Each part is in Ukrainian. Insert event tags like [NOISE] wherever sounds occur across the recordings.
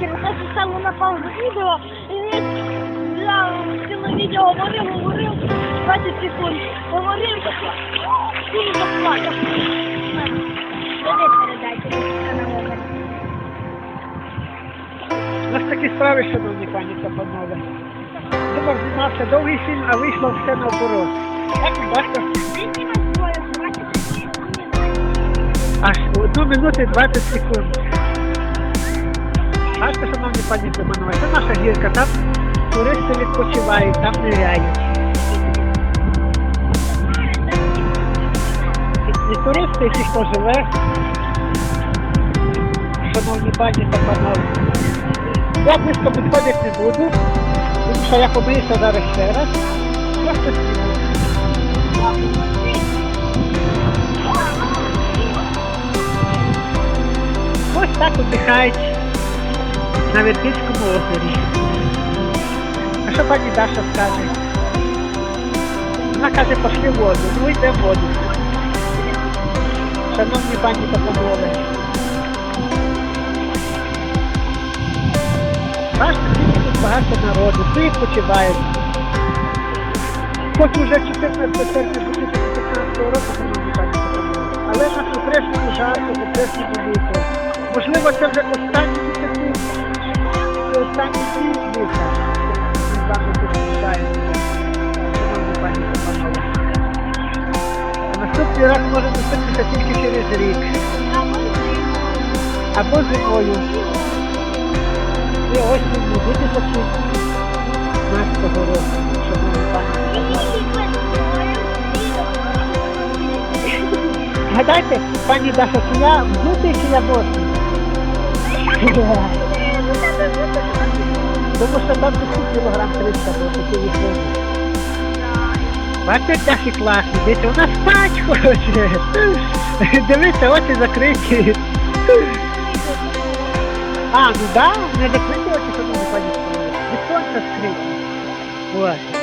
через те, що стало на паузу відео. І він я ціле відео говорив, говорив, 20 секунд. Говорив, заплакав. Привіт передайте на. У нас такі справи, шановні пані та панове. Думав, знімався довгий фільм, а вийшло все наоборот. Так, бачите, Він знімає своє, 20 секунд. аж одну минуту і 20 секунд. Пані панове, це наша гірка, там туристи відпочивають, там ниряють. І, туристи, і ті, хто живе, шановні пані та панове. Я близько підходити не буду, тому що я помиюся зараз ще раз. Ось так отдихають на Вертинському озері. А що пані Даша скаже? Вона каже, пошли в воду. Ну йде в воду. Шановні пані та. Бачите, скільки тут багато народу, всі відпочивають. Хоч уже 14 серпня 2015 року, шановні пані та. Але на супрешньому жарку, супрешньому вітру. Можливо, це вже останні місяці, це останні панове. Наступний раз може наступитися тільки через рік. Або зимою. І осінню 2015 року, шановні пані. Гадайте, пані Даша, чи я взутий, чи я босий? Тому що там 10 кілограм 300 було, такі виходить. Бачите, Даші класні, дивіться, вона спать хоче. Дивіться, очі закриті. А, ну да, не закриті очі, що не пані. Від скриті. Ось.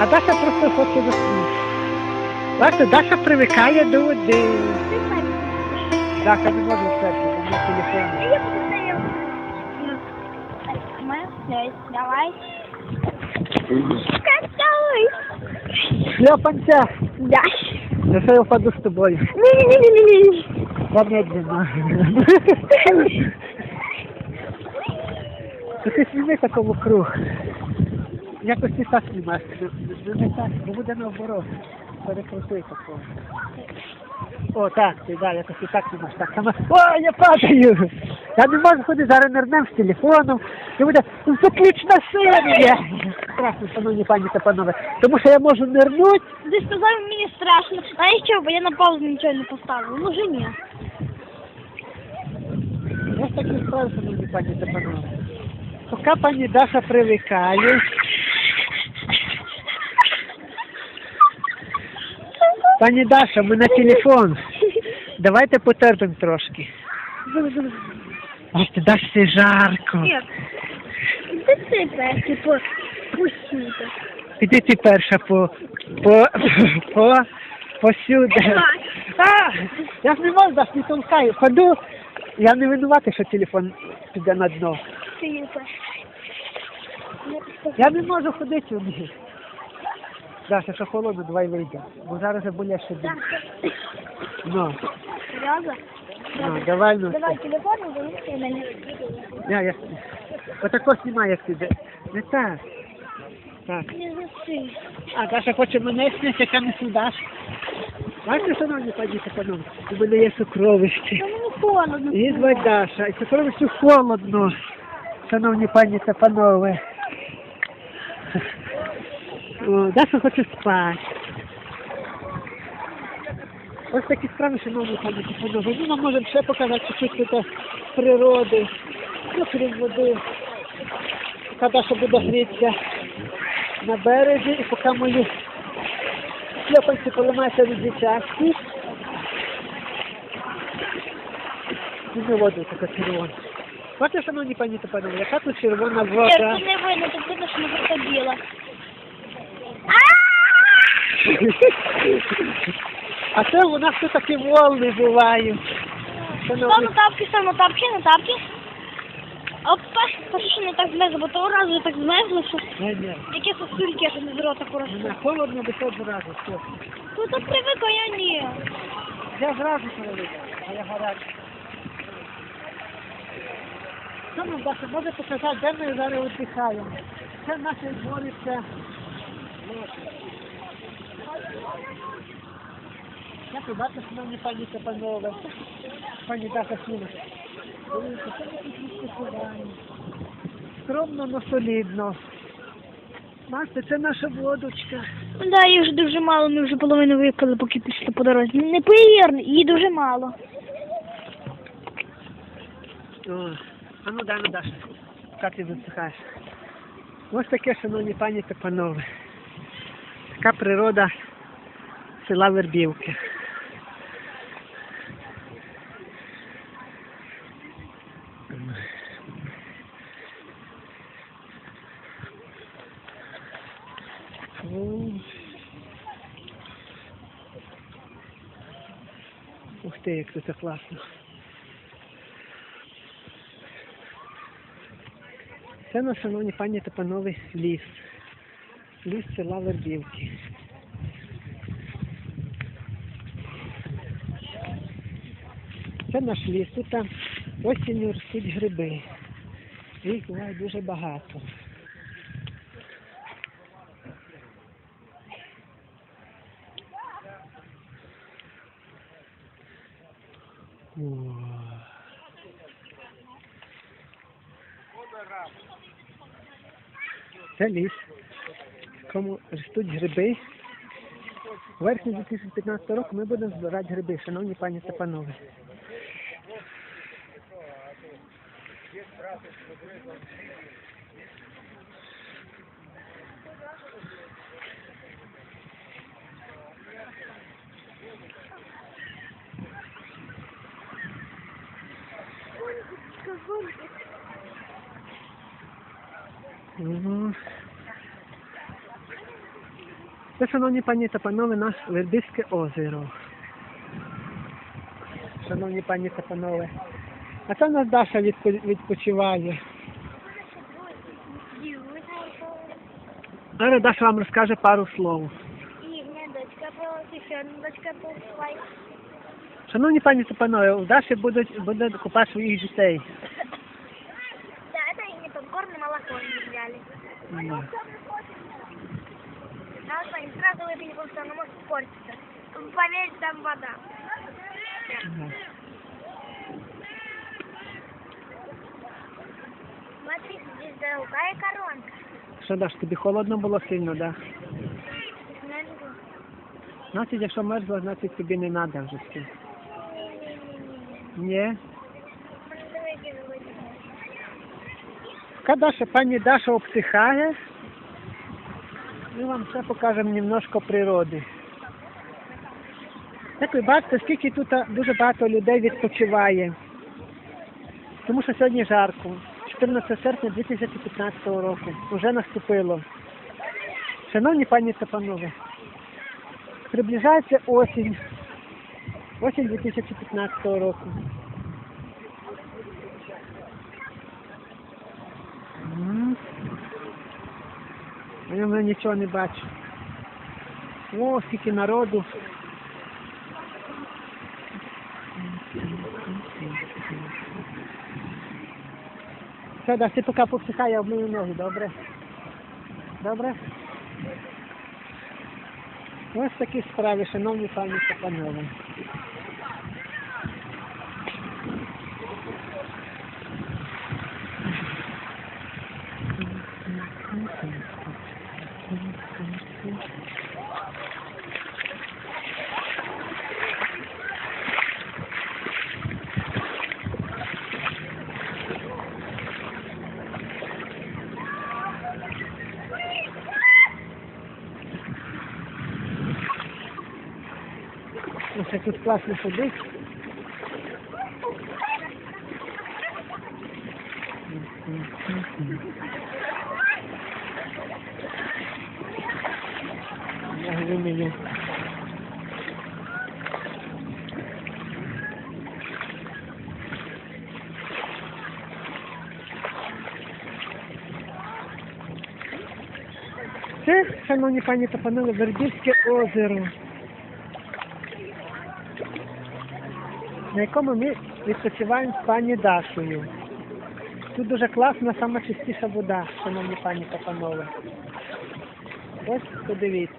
А Даша просто хоче заснути. Бачите, Даша привикає до води. Даша не може вперше, телефоні. Давай. Шльопанця, Да. я що я з тобою. Не-не-не-не-не. Помедленно. Ну ти сніми такому круг. Якось ти так знімаєш. Ну не так, бо буде наоборот. Перекрути такого. О, так, ти да, якось і так знімаєш. Так, сама. О, я падаю! Я не можу ходити зараз нернем з телефоном. Це буде заключна серія. Страшно, шановні пані та панове. Тому що я можу нирнути, Ти сказав, мені страшно. А я що, бо я на паузу нічого не поставив. Ну, вже ні. Ось такі справи, шановні пані та панове. Поки пані Даша привикає. Пані Даша, ми на телефон. Давайте потерпимо трошки. Ось ти Дашці жарко. Нет. Ти перший по пустіти. Іди ти перша по по по посюди. А, я ж не можу, Даш, не толкаю. Ходу. Я не винуватий, що телефон піде на дно. Я не можу ходити у них. Даша, що холодно, давай вийде. Бо зараз вже боляче буде. Ну, Серйозно? ну, давай, ну. Давай телефон, вилучи мене. Я, я. Отако знімай, як ти. Не так. Так. Не заси. А Даша хоче мене сняти, яка не судаш. Бачите, шановні пані та панове, у мене є сокровище. Та мені холодно. Звать Даша, і сокровищу холодно, шановні пані та панове. О, Даша хоче спати. Ось такі справи, що шановні пані та панове. Ну, нам можемо ще показати чуть-чуть природи, ну, крім води. Поки Даша буде грітися на березі, і поки мої шльопанці поламаються від дитячки. Візьми воду така червона. Бачите, шановні пані та панове, яка тут червона Ні, вода. це не видно, тут видно, що не крокодила. А це у нас тут такі волни бувають. Став на тапки, став на тапки, на тапки. Опа, що не так злезло, бо того разу так злезло, що яке сосульки аж з рота просто. Мене холодно до того зразу, все. Ну то привик, а я ні. Я зразу перевик, а я гарячий. Що нам Даша, може показати, де ми зараз віддихаємо? Це наше дворище. Як ви бачите, шановні пані та панове, пані Даша Сіна. Дивіться, це ми тут відпочиваємо. Скромно, но солідно. Бачите, це наша водочка. Ну да, її вже дуже мало, ми вже половину випили, поки пішли по дорозі. Не повір, її дуже мало. О, а ну дай, ну Даша, як ти засихаєш. Ось таке, шановні пані та панове. Така природа села Вербівки. Ух ти, як тут класно. Це наш, шановні пані та панове, ліс. Ліс села Вербівки. Це наш ліс. Тут осінню ростуть гриби. Їх буває дуже багато. Це ліс, якому ростуть гриби. У вересні 2015 року ми будемо збирати гриби, шановні пані та панове. Мгм. Це, шановні пані та панове, наш Вербівське озеро. Шановні пані та панове. А це нас Даша відпо- відпочиває. Зараз Даша вам розкаже пару слов. Шановні пані та панове, у Даші будуть, буде купати своїх дітей. [LAUGHS] Да, это и не попкорн, и молоко не взяли. Надо что, сразу выпили, потому что оно может испортиться. Поверь, там вода. Ага. Смотри, здесь другая коронка. Що, Даш, тобі холодно було сильно, да? Значить, якщо мерзло, значить тобі не треба вже. Не-не-не. Ні? Давайте Даша, пані Даша обсихає, ми вам ще покажемо немножко природи. Як ви бачите, скільки тут дуже багато людей відпочиває. Тому що сьогодні жарко. 14 серпня 2015 року. Уже наступило. Шановні пані та панове, приближається осінь. Осінь 2015 року. М. А я вже нічого не бачу. О, скільки народу. Все, да, ти поки повсихай, я обмию ноги, добре? Добре? Ось такі справи, шановні пані та панове. тут класно ходить. Я Це, шановні пані та панове, Вербівське озеро. На якому ми відпочиваємо з пані Дашою. Тут дуже класна, сама чистіша вода, шановні пані та панове. Ось подивіться.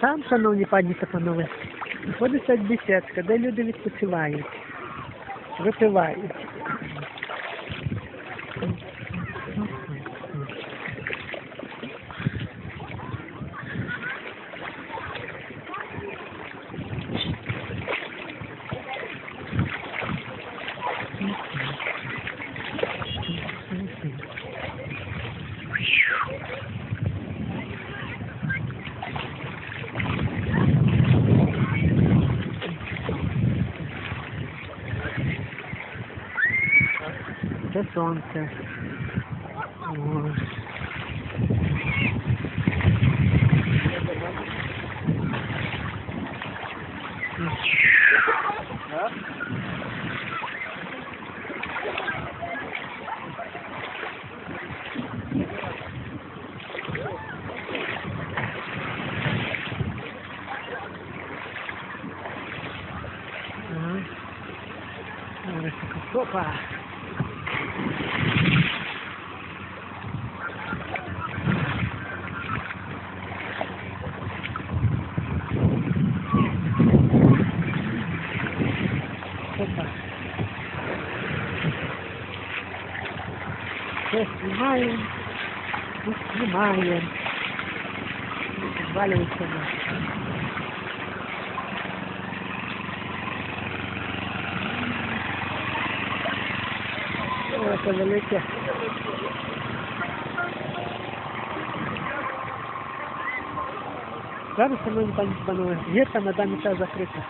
Там, шановні пані та панове, знаходиться бесідка, де люди відпочивають, випивають. Це сонце. Ось. Ага. Ось така Опа! Опа. Все снимаем. И снимаем. Валивается на. О, это велике. Зараз шановні пані та панове, гірка на даний час закрита.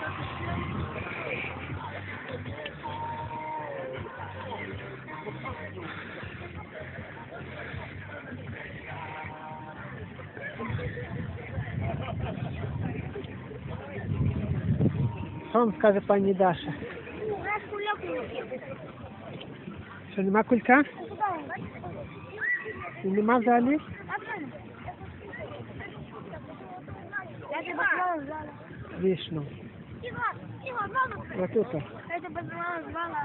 Що вам скаже пані Даша? Що нема кулька? І нема взагалі? Я тебе звала, звала. Вишну. Тихо, тихо, мама. Отут. Я тебе звала, звала.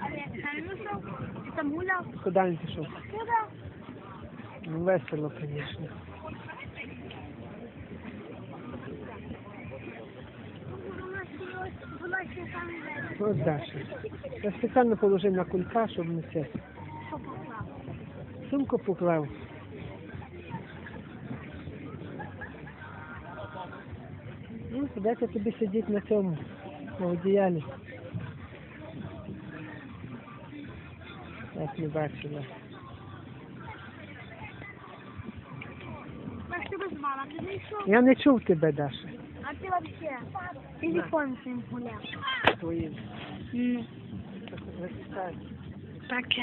Але я не вийшов. Ти там гуляв. Куди він пішов? Куди? Ну, весело, звісно. Даша. Я спеціально положив на кулька, щоб не це. Сумку поклав. Ну, придеться тобі сидіти на цьому, на одіялі. Як не бачила. Я не чув тебе, Даша. Ти вообще телефон своїм гуляв. Твоїм. Ну, Розчитай. таке.